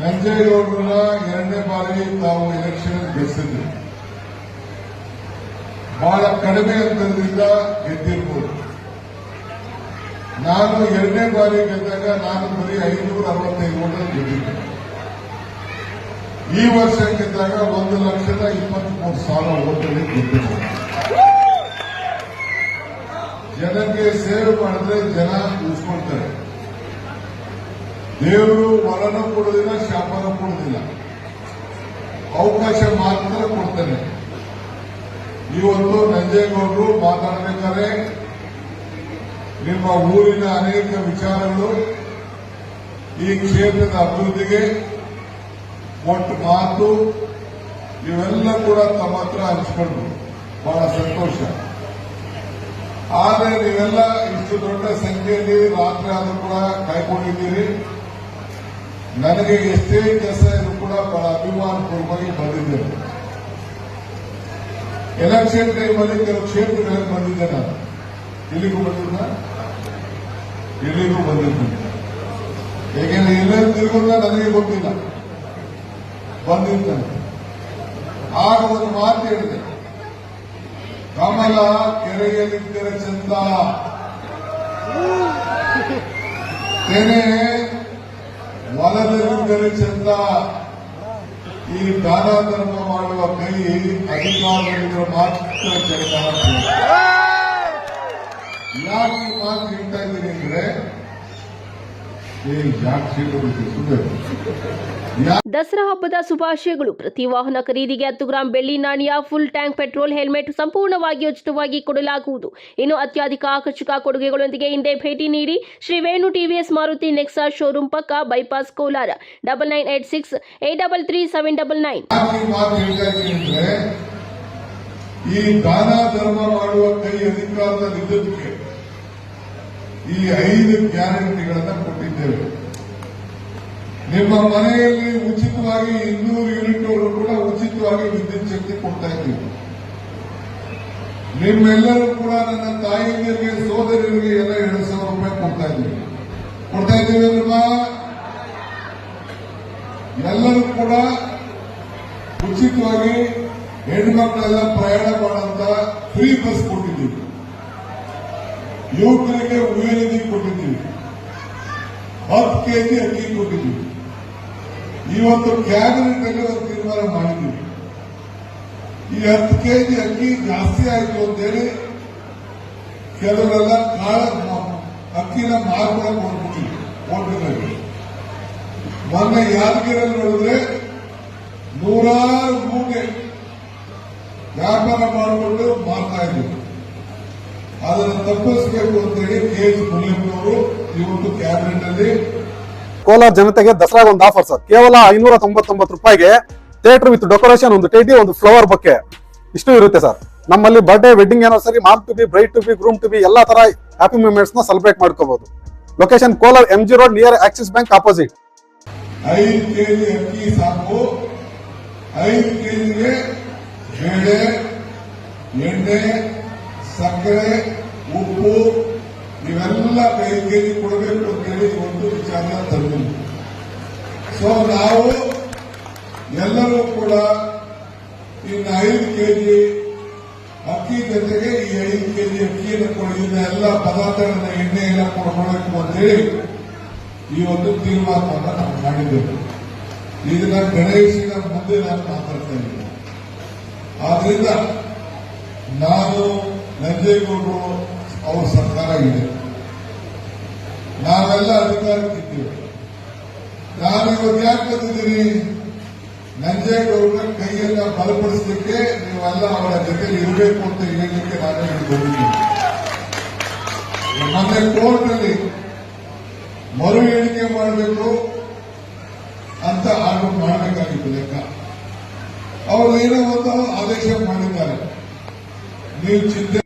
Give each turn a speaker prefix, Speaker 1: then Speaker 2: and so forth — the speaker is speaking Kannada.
Speaker 1: ನಂಜೇಗೌಡರನ್ನ ಎರಡನೇ ಬಾರಿ ತಾವು ಎಲೆಕ್ಷನ್ ಗೆಲ್ಲಿಸಿದ್ರು ಬಹಳ ಕಡಿಮೆ ಅಂತರದಿಂದ ಗೆದ್ದಿರ್ಬೋದು. ನಾನು ಎರಡನೇ ಬಾರಿ ಗೆದ್ದಾಗ ನಾನು ಬರೀ ಐನೂರ ಅರವತ್ತೈದು ಓಟ ಗೆದ್ದಿದ್ದೆ. ಈ ವರ್ಷ ಗೆದ್ದಾಗ ಒಂದು ಲಕ್ಷದ ಇಪ್ಪತ್ಮೂರು ಸಾವಿರ ಓಟಲ್ಲಿ ಗೆದ್ದಿದ್ದೆ. ಜನಕ್ಕೆ ಸೇವೆ ಮಾಡಿದ್ರೆ ಜನ ಉಳಿಸ್ಕೊಳ್ತಾರೆ. ದೇವರು ವರನ ಕೊಡೋದಿಲ್ಲ, ಶಾಪನೂ ಕೊಡೋದಿಲ್ಲ. ಅವಕಾಶ ಮಾತ್ರ ಕೊಡ್ತಾನೆ. ಇವತ್ತು ನಂಜೇಗೌಡರು ಮಾತಾಡಬೇಕಾದ್ರೆ, ನಿಮ್ಮ ಊರಿನ ಅನೇಕ ವಿಚಾರಗಳು ಈ ಕ್ಷೇತ್ರದ ಅಭಿವೃದ್ಧಿಗೆ ಕೊಟ್ಟ ಮಾತು, ಇವೆಲ್ಲ ಕೂಡ ತಮ್ಮ ಹತ್ರ ಹಂಚಿಕೊಂಡ್ರು ಬಹಳ ಸಂತೋಷ. ಆದರೆ ನೀವೆಲ್ಲ ಇಷ್ಟು ದೊಡ್ಡ ಸಂಖ್ಯೆಯಲ್ಲಿ ರಾತ್ರಿ ಆದರೂ ಕೂಡ ಕಾಯ್ಕೊಂಡಿದ್ದೀರಿ. ನನಗೆ ಎಷ್ಟೇ ಕೆಲಸ ಇದ್ರು ಕೂಡ ಬಹಳ ಅಭಿಮಾನಪೂರ್ವವಾಗಿ ಬಂದಿದ್ದೇನೆ. ಎಲೆಕ್ಷನ್ ಟೈಮಲ್ಲಿ ಕೆಲವು ಕ್ಷೇತ್ರಗಳಲ್ಲಿ ಬಂದಿದ್ದೆ ನಾನು. ಇಲ್ಲಿಗೂ ಬಂದಿದ್ದ ಇಲ್ಲಿಗೂ ಬಂದಿದ್ದೀನಿ ಏಕೆಂದ್ರೆ ಎಲ್ಲರೂ ತಿರುಗುತ್ತ ನನಗೆ ಗೊತ್ತಿಲ್ಲ. ಬಂದಿದ್ದ ಆಗ ಒಂದು ಮಾತು ಹೇಳಿದೆ. ಕಮಲ ಕೆರೆಯಲ್ಲಿದ್ದರೆ ಚಂದ. ತೆನೆ ಚಂದ ಈ ದಾನ ಧರ್ಮ ಮಾಡುವ ಕೈ ಅಧಿಕಾರಿಗಳು ಮಾತ್ರ ಕೆಲಸ ಯಾರು ಮಾತು ಹೇಳ್ತಾ ಇದ್ದೀನಿ ಅಂದ್ರೆ ಏ ಯಾಕೆ ಹೇಳ್ಬೇಕು ಸುಮ್ಮನೆ ಯಾಕೆ
Speaker 2: ದಸರಾ ಹಬ್ಬದ ಶುಭಾಶಯಗಳು. ಪ್ರತಿ ವಾಹನ ಖರೀದಿಗೆ ಹತ್ತು ಗ್ರಾಂ ಬೆಳ್ಳಿ ನಾಣ್ಯ ಫುಲ್ ಟ್ಯಾಂಕ್ ಪೆಟ್ರೋಲ್ ಹೆಲ್ಮೆಟ್ ಸಂಪೂರ್ಣವಾಗಿ ಉಚಿತವಾಗಿ ಕೊಡಲಾಗುವುದು. ಇನ್ನು ಅತ್ಯಧಿಕ ಆಕರ್ಷಕ ಕೊಡುಗೆಗಳೊಂದಿಗೆ ಹಿಂದೆ ಭೇಟಿ ನೀಡಿ ಶ್ರೀ ವೇಣು ಟಿವಿಎಸ್ ಮಾರುತಿ ನೆಕ್ಸಾ ಶೋರೂಮ್ ಪಕ್ಕ bypass Kolar. Double nine eight six eight double three seven double nine
Speaker 1: ಈ ದಾನ ಧರ್ಮ ಮಾಡುವ ಕೈ ಐದು ಗ್ಯಾರಂಟಿಗಳನ್ನ ನಿಮ್ಮ ಮನೆಯಲ್ಲಿ ಉಚಿತವಾಗಿ ಇನ್ನೂರು ಯೂನಿಟ್ ಅವರು ಕೂಡ ಉಚಿತವಾಗಿ ವಿದ್ಯುತ್ ಶಕ್ತಿ ಕೊಡ್ತಾ ಇದ್ದೀವಿ. ನಿಮ್ಮೆಲ್ಲರೂ ಕೂಡ ನನ್ನ ತಾಯಿಯರಿಗೆ ಸೋದರಿಯರಿಗೆ ಎಲ್ಲ ಎರಡು ಸಾವಿರ ರೂಪಾಯಿ ಕೊಡ್ತಾ ಇದ್ದೀವಿ. ಕೊಡ್ತಾ ಇದ್ದೀವಿ ಅಲ್ವಾ ಎಲ್ಲರೂ ಕೂಡ ಉಚಿತವಾಗಿ ಹೆಣ್ಮಕ್ಳೆಲ್ಲ ಪ್ರಯಾಣ ಮಾಡುವಂತ ಫ್ರೀ ಬಸ್ ಕೊಟ್ಟಿದ್ದೀವಿ. ಯುವಕರಿಗೆ ಹತ್ತು ಕೆಜಿ ಅಕ್ಕಿ ಕೊಟ್ಟಿದ್ದೀವಿ ಇವತ್ತು ಕ್ಯಾಬಿನೆಟ್ ಅಲ್ಲಿ ಒಂದು ತೀರ್ಮಾನ ಮಾಡಿದ್ದೀವಿ. ಈ ಹತ್ತು ಕೆಜಿ ಅಕ್ಕಿ ಜಾಸ್ತಿ ಆಯಿತು ಅಂತೇಳಿ ಕೆಲವರೆಲ್ಲ ಕಾಳ ಅಕ್ಕಿನ ಮಾರ್ಕೊಳಕ್ ಕೊಡ್ತೀವಿ ಹೋಟೆಲ್ನಲ್ಲಿ. ಮೊನ್ನೆ ಯಾದಗಿರಲ್ಲಿ ನೋಡಿದ್ರೆ ನೂರಾರು ಮೂಟೆ ವ್ಯಾಪಾರ ಮಾಡಿಕೊಂಡು ಮಾರ್ತಾ ಇದ್ರು. ಅದನ್ನು ತಪ್ಪಿಸಬೇಕು ಅಂತೇಳಿ ಕೆ ಎಸ್ ಇವತ್ತು ಕ್ಯಾಬಿನೆಟ್ ಅಲ್ಲಿ
Speaker 3: ಕೋಲಾರ ಜನತೆಗೆ ದಸರಾ ಒಂದು ಆಫರ್ ಸರ್ ಕೇವಲ ಐನೂರ ತೊಂಬತ್ತೊಂಬತ್ತು ರೂಪಾಯಿಗೆ ಥಿಯೇಟರ್ ವಿತ್ ಡೆಕೋರೇಷನ್ ಒಂದು ಟೇಟಿ ಒಂದು ಫ್ಲವರ್ ಬೊಕ್ಕೆ. ಇಷ್ಟು ಇರುತ್ತೆ ಸರ್ ನಮ್ಮಲ್ಲಿ birthday wedding anniversary mom to be bride to be groom to be ಎಲ್ಲಾ ತರ ಹ್ಯಾಪಿ ಮೂಮೆಂಟ್ಸ್ನ ಸೆಲೆಬ್ರೇಟ್ ಮಾಡ್ಕೋಬಹುದು location Kolar M G road near Axis bank opposite
Speaker 1: ಐದು ಕೆಜಿ ಅಕ್ಕಿ ಸಾಕು. ಐದು ಕೆಜಿಗೆ ಬೇಳೆ ಎಣ್ಣೆ ಸಕ್ಕರೆ, ಉಪ್ಪು ಇವೆಲ್ಲ ಕೆಜಿ ಕೊಡಬೇಕು ಅಂತೇಳಿ ಒಂದು ವಿಚಾರ ತಂದು ಸೊ ನಾವು ಎಲ್ಲರೂ ಕೂಡ ಇನ್ನು ಐದು ಕೆಜಿ ಅಕ್ಕಿ ಜೊತೆಗೆ ಈ ಐದು ಕೆಜಿ ಅಕ್ಕಿಯನ್ನು ಕೊಡಿ, ಇನ್ನ ಎಲ್ಲ ಪದಾರ್ಥಗಳನ್ನ ಎಣ್ಣೆ ಎಲ್ಲ ಕೊಡಬೇಕು ಅಂತೇಳಿ ಈ ಒಂದು ತೀರ್ಮಾನವನ್ನು ನಾವು ಮಾಡಿದ್ದೇವೆ. ಇದನ್ನ ಗಣೇಶನ ಮುಂದೆ ನಾನು ಮಾತಾಡ್ತಾ ಇದ್ದೇನೆ. ಆದ್ರಿಂದ ನಾನು ನಂಜೇಗೌಡರು ಅವರ ಸರ್ಕಾರ ಇದೆ. ನಾವೆಲ್ಲ ಅಧಿಕಾರಕ್ಕಿದ್ದೇವೆ ನಾನು ಇವತ್ತು ಯಾಕೆ ಬಂದಿದ್ದೀನಿ ನಂಜೇಗೌಡರ ಕೈಯನ್ನ ಬಲಪಡಿಸಲಿಕ್ಕೆ ನೀವೆಲ್ಲ ಅವರ ಜೊತೆ ಇರಬೇಕು ಅಂತ ಹೇಳಲಿಕ್ಕೆ ನಾನು ಬಂದಿದ್ದೀನಿ. ಮೊನ್ನೆ ಕೋರ್ಟ್ನಲ್ಲಿ ಮರು ಎಣಿಕೆ ಮಾಡಬೇಕು ಅಂತ ಆರ್ಡರ್ ಮಾಡಬೇಕಾಗಿತ್ತು ಲೆಕ್ಕ. ಅವರು ಏನೋ ಒಂದು ಆದೇಶ ಮಾಡಿದ್ದಾರೆ. ನೀವು ಚಿಂತೆ